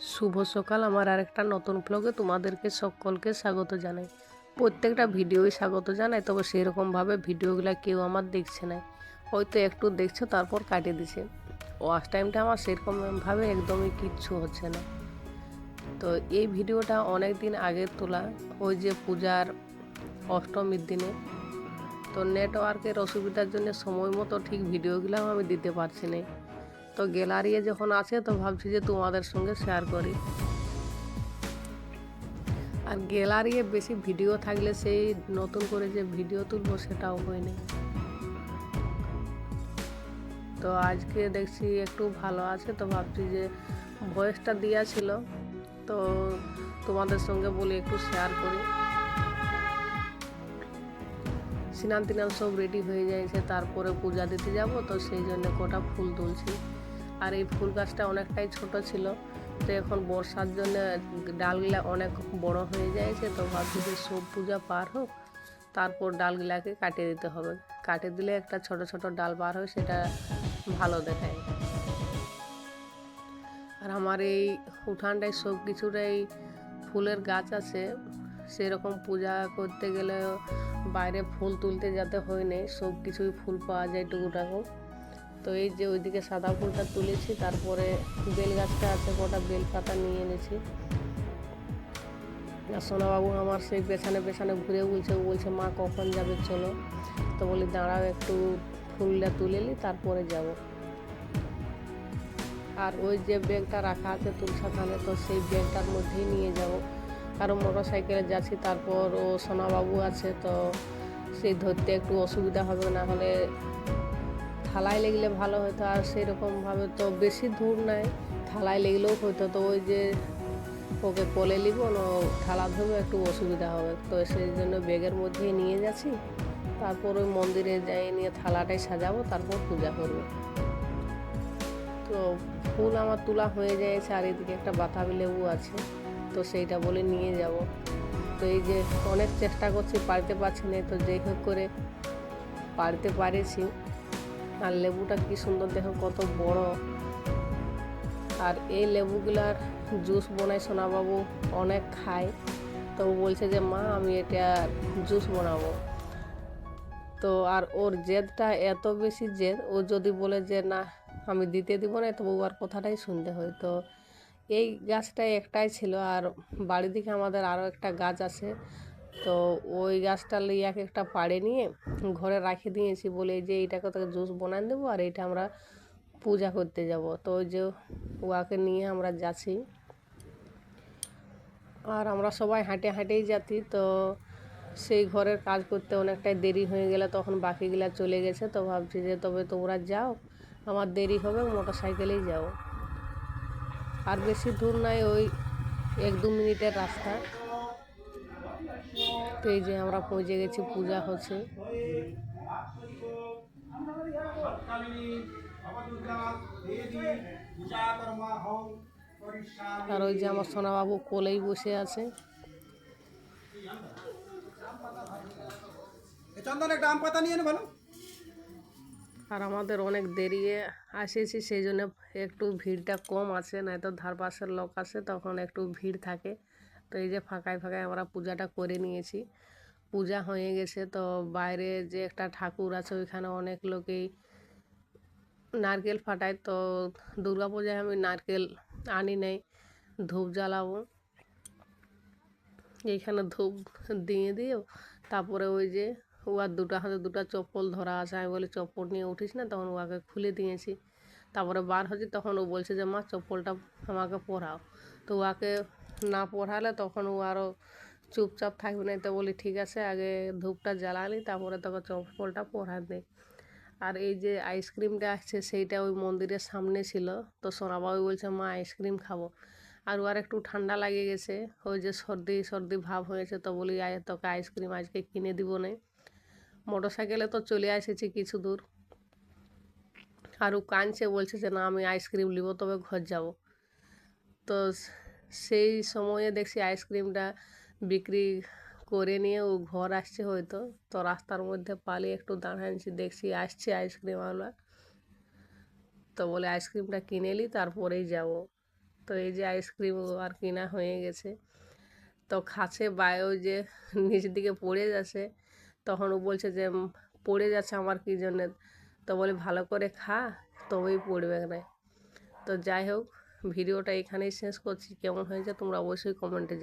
শুভ সকাল আমার আরেকটা নতুন ব্লগে তোমাদেরকে সকলকে স্বাগত জানাই। প্রত্যেকটা ভিডিওই স্বাগত জানাই, তবে সেরকমভাবে ভিডিওগুলো কেউ আমার দেখছে না। হয়তো একটু দেখছ, তারপর কাটিয়ে দিছে। ওয়াচ টাইমটা আমার সেরকমভাবে একদমই কিচ্ছু হচ্ছে না। তো এই ভিডিওটা অনেক দিন আগের তোলা, ওই যে পূজার অষ্টমীর দিনে। তো নেটওয়ার্কের অসুবিধার জন্য সময় মতো ঠিক ভিডিওগুলো আমি দিতে পারছি না তো গ্যালারিয়ে যখন আছে, তো ভাবছি যে তোমাদের সঙ্গে শেয়ার করি। আর গ্যালারিয়ে বেশি ভিডিও থাকলে সেই নতুন করে যে ভিডিও তুলবো, সেটাও হয়নি। তো আজকে দেখছি একটু ভালো আছে, তো ভাবছি যে ভয়েসটা দেওয়া ছিল, তো তোমাদের সঙ্গে বলি একটু শেয়ার করি। স্নান তিনান সব রেডি হয়ে যাইছে, তারপরে পূজা দিতে যাব, তো সেই জন্য কটা ফুল তুলছি। আর এই ফুল গাছটা অনেকটাই ছোট ছিল। তো এখন বর্ষার জন্য ডালগুলা অনেক বড় হয়ে যাইছে তো ভাবছি যে সব পূজা পার হোক, তারপর ডালগুলাকে কাটিয়ে দিতে হবে। কাটিয়ে দিলে একটা ছোট ছোট ডাল বার হয়, সেটা ভালো দেখায়। আর আমার এই উঠানটায় সব কিছুটাই ফুলের গাছ আছে। সেরকম পূজা করতে গেলে বাইরে ফুল তুলতে যেতে হয় সব কিছুই ফুল পাওয়া যায় টুকুটাকু। তো এই যে ওইদিকে সাদা ফুলটা তুলেছি, তারপরে বেল গাছটা আছে, কটা বেল পাতা নিয়ে এনেছি। আর সোনাবাবু আমার সেই পেছনে পেছনে ঘুরে বলছে, ও বলছে, মা, কখন যাবে, চলো। তো বলি, দাঁড়াও, একটু ফুলটা তুলে নি, তারপরে যাব। আর ওই যে ব্যাগটা রাখা আছে তুলসা থানে, তো সেই ব্যাগটার মধ্যেই নিয়ে যাব। কারণ মোটর সাইকেলে যাচ্ছি, তারপর ও সোনাবাবু আছে, তো সেই ধরতে একটু অসুবিধা হবে, না হলে থালায় লেগলে ভালো হতো আর সেরকমভাবে তো বেশি দূর নাই। থালায় লেগলেও হতো তো ওই যে ওকে কোলে নিব, না থালা ধরবে একটু অসুবিধা হবে। তো সেই জন্য ব্যাগের মধ্যেই নিয়ে যাচ্ছি। তারপর ওই মন্দিরে যাই, নিয়ে থালাটাই সাজাবো, তারপর পূজা করব। তো ফুল আমার তোলা হয়ে যায়ছে আর এদিকে একটা বাতাবি লেবু আছে, তো সেইটা বলে নিয়ে যাব। তো এই যে অনেক চেষ্টা করছি, পারতে পারছি না, তো যেই হোক করে পারতে পারেছি। আর লেবুটা কি সুন্দর, দেখো কত বড়। আর এই লেবুগুলার জুস বানাই সোনাবাবু, অনেক খায়। তো বলছে যে, মা, আমি এটা জুস বানাবো। তো আর ওর জেদটা এত বেশি জেদ, ও যদি বলে যে, না, আমি দিতে দিব না তো বউয়ার কথাটাই শুনতে হয়। তো এই গাছটাই একটাই ছিল। আর বাড়ি দিকে আমাদের আরও একটা গাছ আছে। তো ওই গাছটা এক একটা পাড়ে নিয়ে ঘরে রাখে দিয়েছি বলে যে এইটাকে তোকে জুস বানান দেবো আর এইটা আমরা পূজা করতে যাব। তো ওই যে ওয়াকে নিয়ে আমরা যাচ্ছি। আর আমরা সবাই হাঁটে হাঁটেই যাচ্ছি। তো সেই ঘরের কাজ করতে অনেকটাই দেরি হয়ে গেলে তখন বাকিগুলা চলে গেছে। তো ভাবছি যে তবে তোমরা যাও, আমার দেরি হবে মোটর সাইকেলেই যাও। আর বেশি দূর নাই, ওই এক দু মিনিটের রাস্তা। তো এই যে আমরা পৌঁছে গেছি পূজা হচ্ছে। আর ওই যে আমার সোনাবাবু কোলেই বসে আছে। নে আর আমাদের অনেক দেরিয়ে আসেছি সেই জন্য একটু ভিড়টা কম আছে নয়তো ধার পাশের লোক আসে তখন একটু ভিড় থাকে। তো এই যে ফাঁকায় ফাঁকায় আমরা পূজাটা করে নিয়েছি। পূজা হয়ে গেছে তো বাইরে যে একটা ঠাকুর আছে ওইখানে অনেক লোকেই নারকেল ফাটায়। তো দুর্গা পূজায় আমি নারকেল আনি নাই, ধূপ জ্বালাবো। এইখানে ধূপ দিয়ে দিও, তারপরে ওই যে ওয়ার দুটো হাতে দুটো চপ্পল ধরা আছে। আমি বলি, চপ্পল নিয়ে উঠিস না? তখন ওয়াকে খুলে দিয়েছি। তারপরে বার হচ্ছে তখন ও বলছে যে, মা, চপ্পলটা আমাকে পরাও। তো ওয়াকে না পড়ালে তখন ও আরও চুপচাপ থাকবে না। তো বলি, ঠিক আছে, আগে ধূপটা জ্বালালি, তারপরে তোকে চপ্পলটা পরা দে। আর এই যে আইসক্রিমটা আসছে, সেইটা ওই মন্দিরের সামনে ছিল। তো সোনাবাবু বলছে, মা, আইসক্রিম খাব। আর ওর একটু ঠান্ডা লাগে গেছে। ওই যে সর্দি সর্দি ভাব হয়েছে। তো বলি, আয়, তোকে আইসক্রিম আজকে কিনে দিব না। মোটর সাইকেলে তো চলে এসেছি কিছু দূর। আর ও কাঁদছে, বলছে যে, না, আমি আইসক্রিম নিব, তবে ঘর যাব। তো সেই সময়ে দেখছি আইসক্রিমটা বিক্রি করে নিয়ে ও ঘর আসছে হয়তো। তো রাস্তার মধ্যে পালিয়ে একটু দাঁড়াচ্ছি দেখছি আসছে আইসক্রিমওয়ালা তো বলে আইসক্রিমটা কিনে নিই তারপরেই যাব। তো এই যে আইসক্রিম আর কিনা হয়ে গেছে। তো খাচ্ছে বায়ো যে নিচের দিকে পড়ে যাচ্ছে। তখন ও বলছে যে পড়ে যাচ্ছে আমার কী জন্যে? তো বলে, ভালো করে খা, তবেই পড়বে না তো যাই হোক ভিডিওটা এখানেই শেষ করছি। কেমন হয়েছে তোমরা অবশ্যই কমেন্টে